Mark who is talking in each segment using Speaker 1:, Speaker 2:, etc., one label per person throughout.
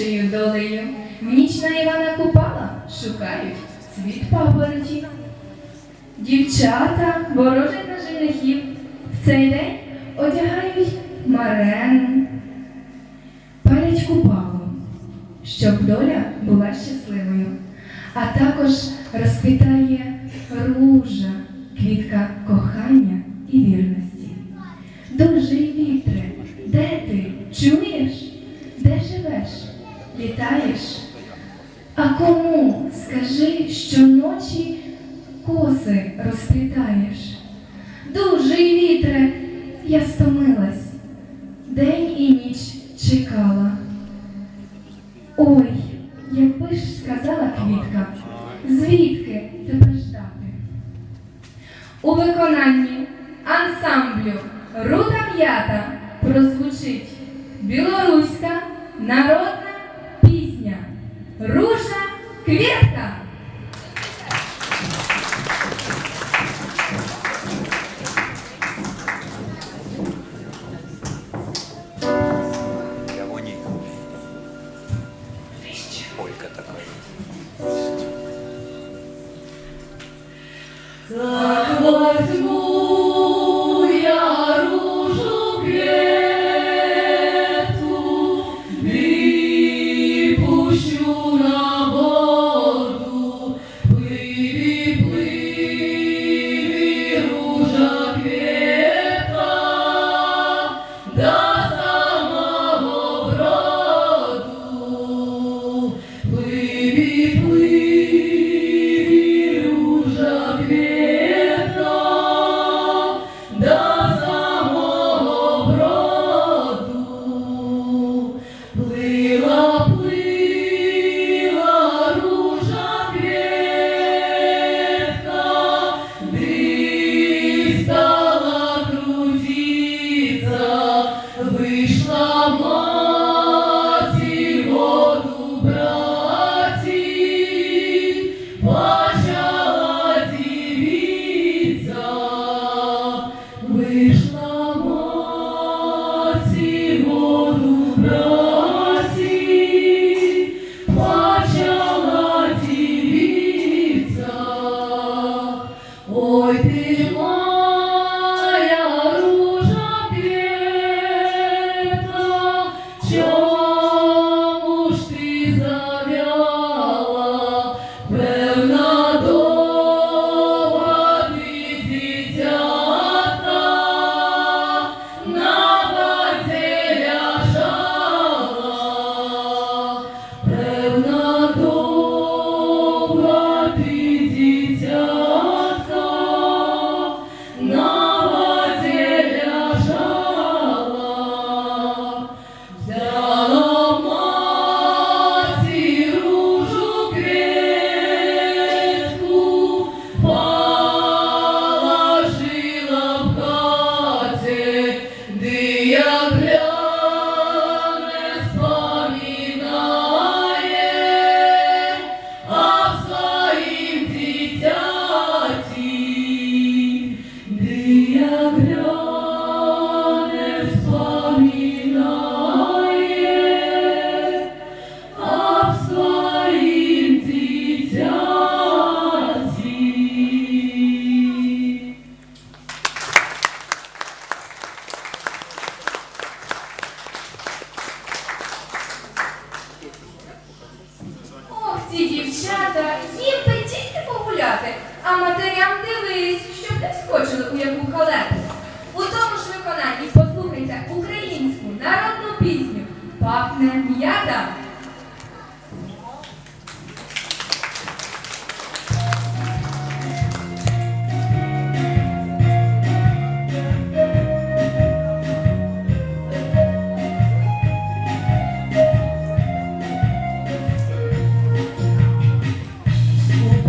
Speaker 1: дівочою долею. В Івана Купала шукають світ папороті. Дівчата ворожать на женихів. В цей день одягають марену, палять купалу, щоб доля була щасливою. А також розквітає ружа, квітка кохання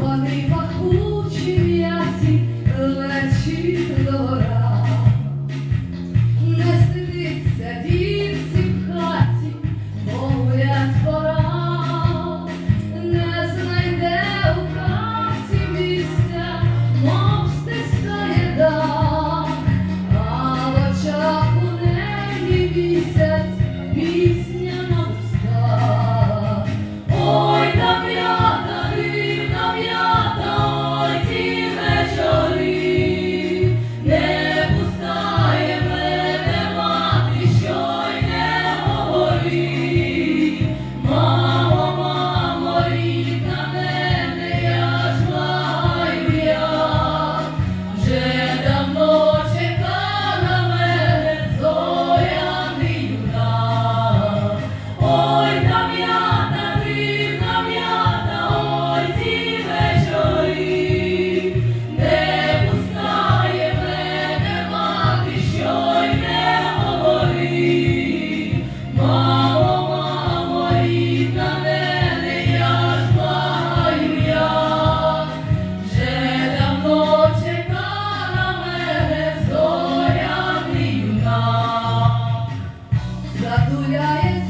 Speaker 2: Well, maybe Гуляє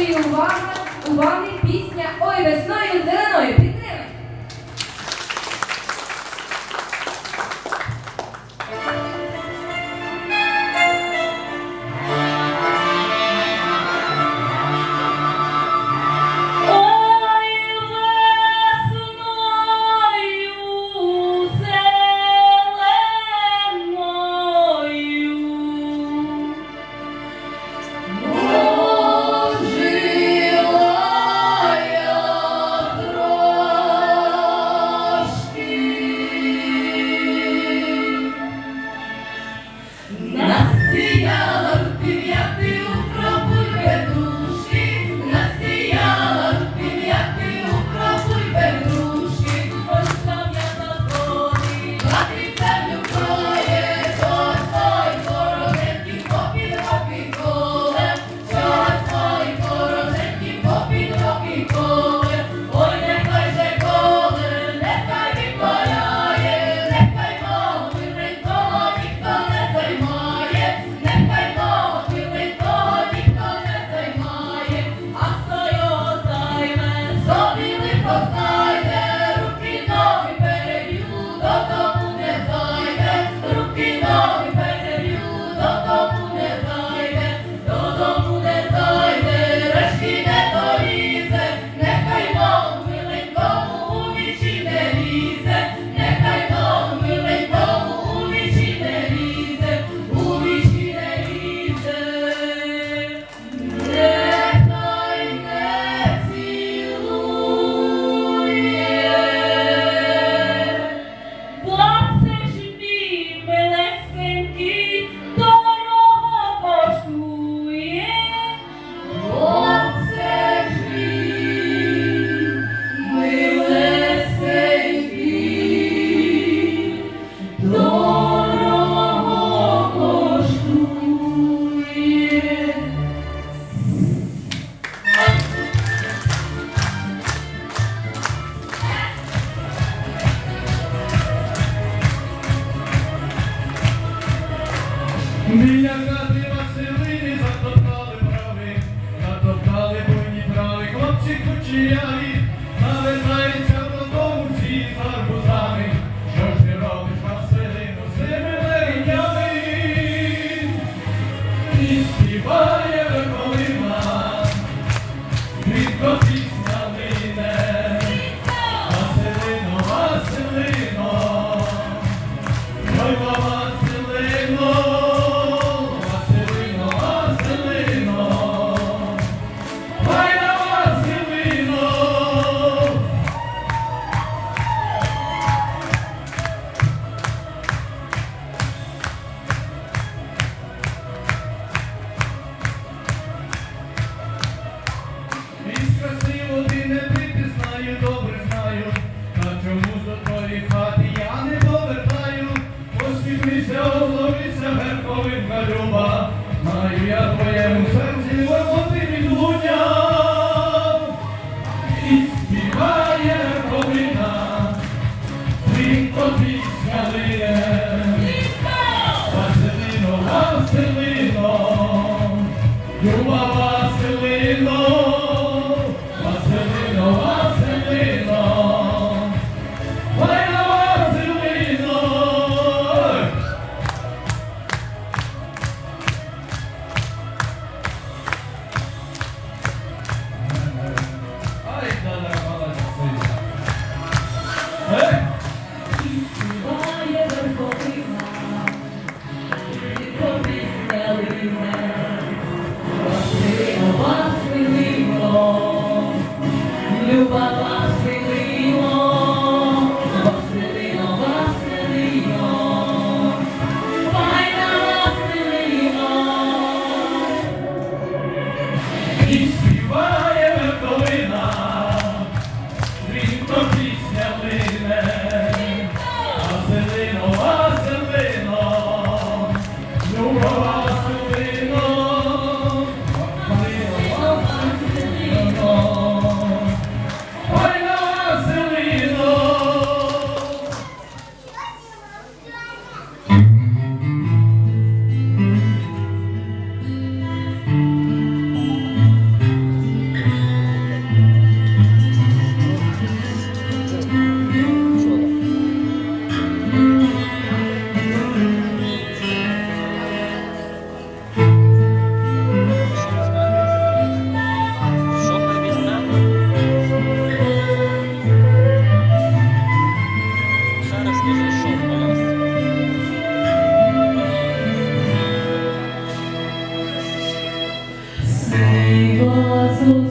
Speaker 2: вашої уваги, уваги пісня Ой весною зеленою.
Speaker 3: Твоего
Speaker 2: зуба.